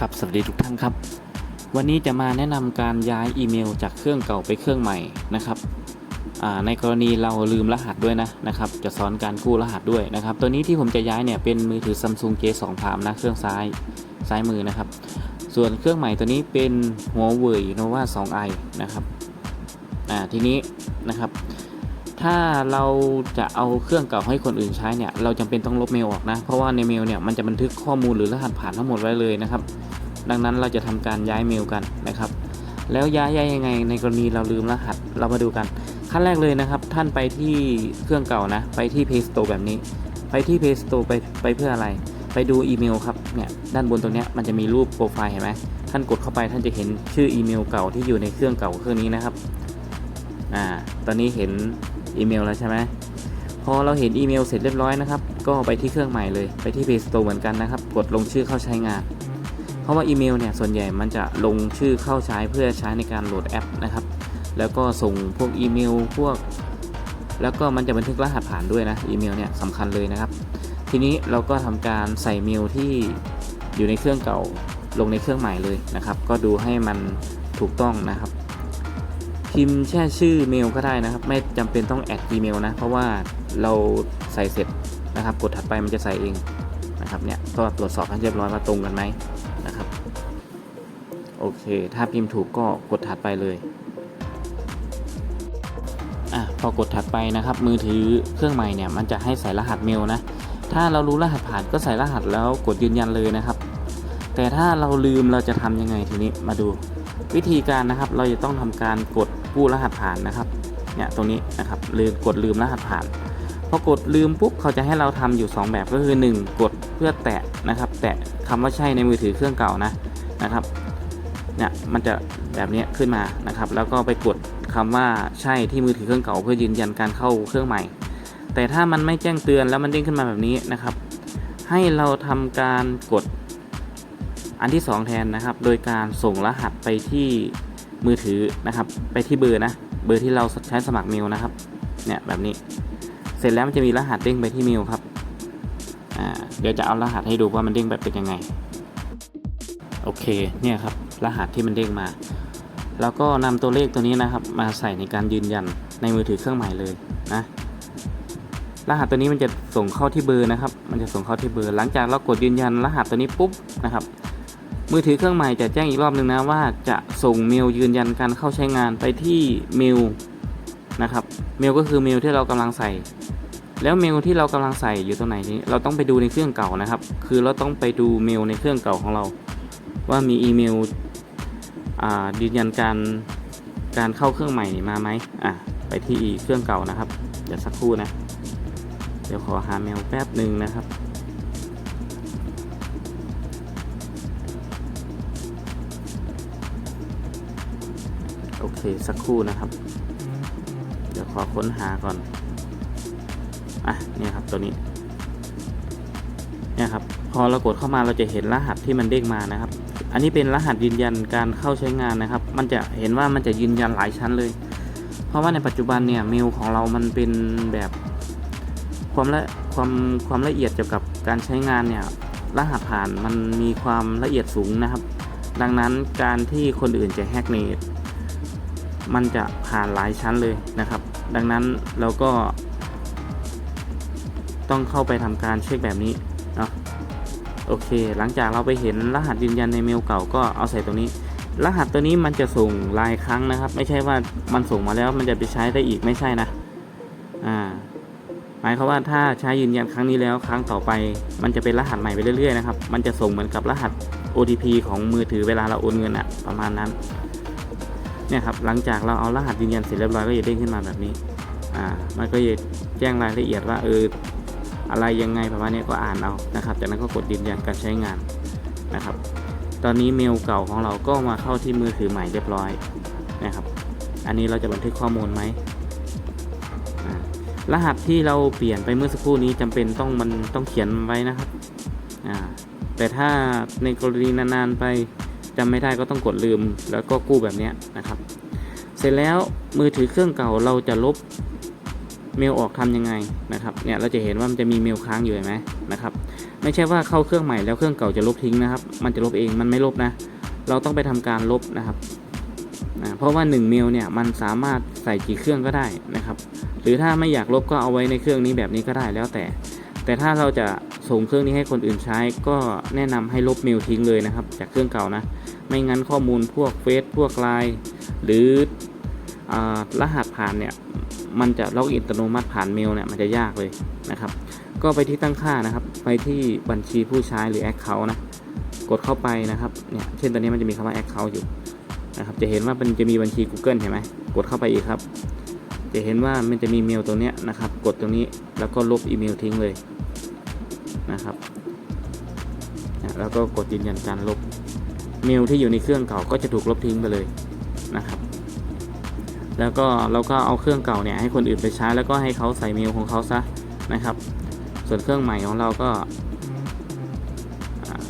ครับสวัสดีทุกท่านครับ วันนี้จะมาแนะนำการย้ายอีเมล จากเครื่องเก่าไปเครื่องใหม่นะครับในกรณีเราลืมรหัสด้วยนะนะครับ จะสอนการกู้รหัสด้วยนะครับ ตัวนี้ที่ผมจะย้ายเนี่ยเป็นมือถือ Samsung J2 Prime นะเครื่องซ้ายซ้ายมือนะครับ ส่วนเครื่องใหม่ตัวนี้เป็นหัวเว่ย Nova 2i นะครับทีนี้นะครับ ถ้าเราจะเอาเครื่องเก่าให้คนอื่นใช้เนี่ย เราจำเป็นต้องลบเมลออกนะ เพราะว่าในเมลเนี่ยมันจะบันทึกข้อมูลหรือรหัสผ่านทั้งหมดไว้เลยนะครับ ดังนั้นเราจะทำการย้ายเมลกันนะครับ แล้วย้ายย้ายยังไงในกรณีเราลืมรหัส เรามาดูกัน ขั้นแรกเลยนะครับ ท่านไปที่เครื่องเก่านะ ไปที่ Play Store แบบนี้ ไปที่ Play Store ไปไปเพื่ออะไร ไปดูอีเมลครับ เนี่ย ด้านบนตรงเนี้ยมันจะมีรูปโปรไฟล์เห็นไหมท่านกดเข้าไปท่านจะเห็นชื่ออีเมลเก่าที่อยู่ในเครื่องเก่าเครื่องนี้นะครับ อ่า ตอนนี้เห็น อีเมลแล้วใช่ไหมพอเราเห็นอีเมลเสร็จเรียบร้อยนะครับ ก็ไปที่เครื่องใหม่เลยไปที่ Play Store เหมือนกันนะครับ กดลงชื่อเข้าใช้งาน เพราะว่าอีเมลเนี่ยส่วนใหญ่มันจะลงชื่อเข้าใช้เพื่อใช้ในการโหลดแอปนะครับ แล้วก็ส่งพวกอีเมลพวก แล้วก็มันจะบันทึกรหัสผ่านด้วยนะอีเมลเนี่ยสำคัญเลยนะครับ ทีนี้เราก็ทำการใส่เมลที่อยู่ในเครื่องเก่าลงในเครื่องใหม่เลยนะครับ ก็ดูให้มันถูกต้องนะครับ พิมพ์แช่ชื่อเมลก็ได้นะครับ ไม่จำเป็นต้องแอด Gmail นะ เพราะว่าเราใส่เสร็จนะครับ กดถัดไปมันจะใส่เองนะครับเนี่ยก็ตรวจสอบให้เรียบร้อยว่าตรงกันไหมนะครับโอเค ถ้าพิมพ์ถูกก็กดถัดไปเลยอะพอกดถัดไปนะครับ มือถือเครื่องใหม่เนี่ยมันจะให้ใส่รหัสเมลนะ ถ้าเรารู้รหัสผ่านก็ใส่รหัสแล้วกดยืนยันเลยนะครับ แต่ถ้าเราลืมเราจะทำยังไงทีนี้มาดู วิธีการนะครับเราจะต้องทำการกดกู้รหัสผ่านนะครับเนี่ยตรงนี้นะครับลืมกดลืมรหัสผ่านพอกดลืมปุ๊บเขาจะให้เราทำอยู่ 2 แบบก็คือ 1 กดเพื่อแตะนะครับ แตะคำว่าใช่ในมือถือเครื่องเก่านะนะครับเนี่ยมันจะแบบนี้ขึ้นมานะครับ แล้วก็ไปกดคำว่าใช่ที่มือถือเครื่องเก่า เพื่อยืนยันการเข้าเครื่องใหม่ แต่ถ้ามันไม่แจ้งเตือนแล้วมันเด้งขึ้นมาแบบนี้นะครับ ให้เราทำการกด อันที่ 2 แทนนะครับ โดยการส่งรหัสไปที่มือถือนะครับ ไปที่เบอร์นะ เบอร์ที่เราใช้สมัครเมลนะครับ เนี่ยแบบนี้ เสร็จแล้วมันจะมีรหัสเด้งไปที่เมลครับ อ่า เดี๋ยวจะเอารหัสให้ดูว่ามันเด้งแบบเป็นยังไง โอเค เนี่ยครับ รหัสที่มันเด้งมา แล้วก็นำตัวเลขตัวนี้นะครับ มาใส่ในการยืนยันในมือถือเครื่องใหม่เลยนะ รหัสตัวนี้มันจะส่งเข้าที่เบอร์นะครับ มันจะส่งเข้าที่เบอร์ หลังจากเรากดยืนยันรหัสตัวนี้ปุ๊บนะครับ มือถือเครื่องใหม่จะแจ้งอีกรอบหนึ่งนะว่าจะส่งเมลยืนยันการเข้าใช้งานไปที่เมลนะครับ เมลก็คือเมลที่เรากำลังใส่ แล้วเมลที่เรากำลังใส่อยู่ตรงไหนนี้เราต้องไปดูในเครื่องเก่านะครับ คือเราต้องไปดูเมลในเครื่องเก่าของเรา ว่ามีอีเมลยืนยันการการเข้าเครื่องใหม่มาไหมอะไปที่เครื่องเก่านะครับเดี๋ยวสักครู่นะ เดี๋ยวขอหาเมลแป๊บหนึ่งนะครับ เคสักครู่นะครับ เดี๋ยวขอค้นหาก่อน อะเนี่ยครับตัวนี้เนี่ยครับพอเรากดเข้ามาเราจะเห็นรหัสที่มันเด้งมานะครับ อันนี้เป็นรหัสยืนยันการเข้าใช้งานนะครับ มันจะเห็นว่ามันจะยืนยันหลายชั้นเลย เพราะว่าในปัจจุบันเนี่ยเมลของเรามันเป็นแบบความละความความละเอียดเกี่ยวกับการใช้งานเนี่ยรหัสผ่านมันมีความละเอียดสูงนะครับ ดังนั้นการที่คนอื่นจะแฮกเนต มันจะผ่านหลายชั้นเลยนะครับ ดังนั้นเราก็ ต้องเข้าไปทำการเช็คแบบนี้เนาะโอเค หลังจากเราไปเห็นรหัสยืนยันในเมลเก่าก็เอาใส่ตรงนี้ รหัสตัวนี้มันจะส่งรายครั้งนะครับ ไม่ใช่ว่ามันส่งมาแล้วมันจะไปใช้ได้อีกไม่ใช่นะอ่าหมายความว่าถ้าใช้ยืนยันครั้งนี้แล้วครั้งต่อไป มันจะเป็นรหัสใหม่ไปเรื่อยๆนะครับ มันจะส่งเหมือนกับรหัส OTP ของมือถือเวลาเราโอนเงินอะประมาณนั้น เนี่ยครับหลังจากเราเอารหัสยืนยันเสร็จเรียบร้อยก็จะเด้งขึ้นมาแบบนี้อ่ามันก็จะแจ้งรายละเอียดว่าเอออะไรยังไงประมาณนี้ก็อ่านเอานะครับ จากนั้นก็กดยืนยันการใช้งานนะครับ ตอนนี้เมลเก่าของเราก็มาเข้าที่มือถือใหม่เรียบร้อยนะครับ อันนี้เราจะบันทึกข้อมูลไหมรหัสที่เราเปลี่ยนไปเมื่อสักครู่นี้จำเป็นต้องมันต้องเขียนไว้นะครับอ่าแต่ถ้าในกรณีนานๆไป จำไม่ได้ก็ต้องกดลืมแล้วก็กู้แบบนี้นะครับ เสร็จแล้วมือถือเครื่องเก่าเราจะลบเมลออกทำยังไงนะครับเนี่ยเราจะเห็นว่ามันจะมีเมลค้างอยู่เห็นไหมนะครับ ไม่ใช่ว่าเข้าเครื่องใหม่แล้วเครื่องเก่าจะลบทิ้งนะครับ มันจะลบเองมันไม่ลบนะ เราต้องไปทำการลบนะครับอ่าเพราะว่า 1 เมลเนี่ยมันสามารถใส่กี่เครื่องก็ได้นะครับ หรือถ้าไม่อยากลบก็เอาไว้ในเครื่องนี้แบบนี้ก็ได้แล้วแต่ แต่ถ้าเราจะ ส่งเครื่องนี้ให้คนอื่นใช้ก็แนะนำให้ลบเมลทิ้งเลยนะครับ จากเครื่องเก่านะ ไม่งั้นข้อมูลพวกเฟซพวกไลน์หรืออรหัสผ่านเนี่ยมันจะล็อกอินอัตโนมัติผ่านเมลเนี่ยมันจะยากเลยนะครับ ก็ไปที่ตั้งค่านะครับ ไปที่บัญชีผู้ใช้หรือ Account นะกดเข้าไปนะครับเนี่ยเช่นตอนนี้มันจะมีคำว่า Account อยู่นะครับจะเห็นว่ามันจะมีบัญชี Google เห็นไหมกดเข้าไปอีกครับ จะเห็นว่ามันจะมีเมลตัวเนี้ยนะครับ กดตรงนี้แล้วก็ลบอีเมลทิ้งเลย นะครับแล้วก็กดยืนยันการลบเมลที่อยู่ในเครื่องเก่าก็จะถูกลบทิ้งไปเลยนะครับ แล้วก็เราก็เอาเครื่องเก่าเนี่ยให้คนอื่นไปใช้แล้วก็ให้เขาใส่เมลของเขาซะนะครับ ส่วนเครื่องใหม่ของเราก็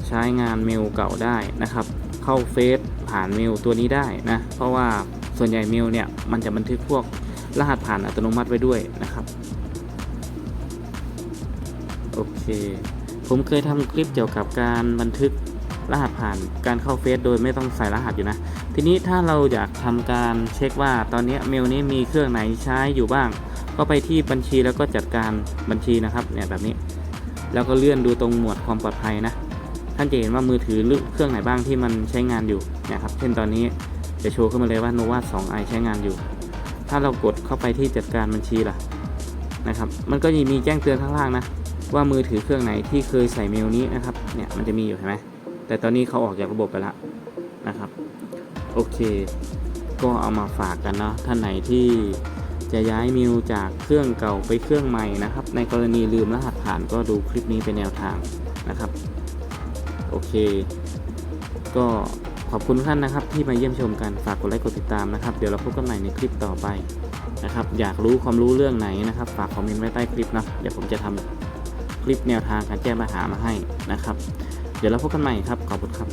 ใช้งานเมลเก่าได้นะครับ เข้าเฟซผ่านเมลตัวนี้ได้นะเพราะว่าส่วนใหญ่เมลเนี่ยมันจะบันทึกพวกรหัสผ่านอัตโนมัติไว้ด้วยนะครับ เค ผมเคยทำคลิปเกี่ยวกับการบันทึกรหัสผ่านการเข้าเฟซโดยไม่ต้องใส่รหัสอยู่นะ ทีนี้ถ้าเราอยากทำการเช็คว่าตอนนี้เมลนี้มีเครื่องไหนใช้อยู่บ้าง ก็ไปที่บัญชีแล้วก็จัดการบัญชีนะครับเนี่ยแบบนี้ แล้วก็เลื่อนดูตรงหมวดความปลอดภัยนะ ท่านจะเห็นว่ามือถือหรือเครื่องไหนบ้างที่มันใช้งานอยู่เนี่ยครับ เช่นตอนนี้จะโชว์ขึ้นมาเลยว่า nova 2 i ใช้งานอยู่ ถ้าเรากดเข้าไปที่จัดการบัญชีล่ะ นะครับ มันก็จะมีแจ้งเตือนข้างล่างนะ ว่ามือถือเครื่องไหนที่เคยใส่เมลนี้นะครับ เนี่ยมันจะมีอยู่เห็นไหมแต่ตอนนี้เขาออกจากระบบไปแล้วนะครับ โอเค ก็เอามาฝากกันเนาะ ท่านไหนที่จะย้ายเมลจากเครื่องเก่าไปเครื่องใหม่นะครับ ในกรณีลืมรหัสผ่านก็ดูคลิปนี้เป็นแนวทางนะครับ โอเค ก็ขอบคุณท่านนะครับที่มาเยี่ยมชมกัน ฝากกดไลค์กดติดตามนะครับ เดี๋ยวเราพบกันใหม่ในคลิปต่อไป นะครับ อยากรู้ความรู้เรื่องไหนนะครับ ฝากคอมเมนต์ไว้ใต้คลิปนะเดี๋ยวผมจะทำคลิปแนวทางการแก้ปัญหามาให้นะครับ เดี๋ยวเราพบกันใหม่ครับ ขอบคุณครับ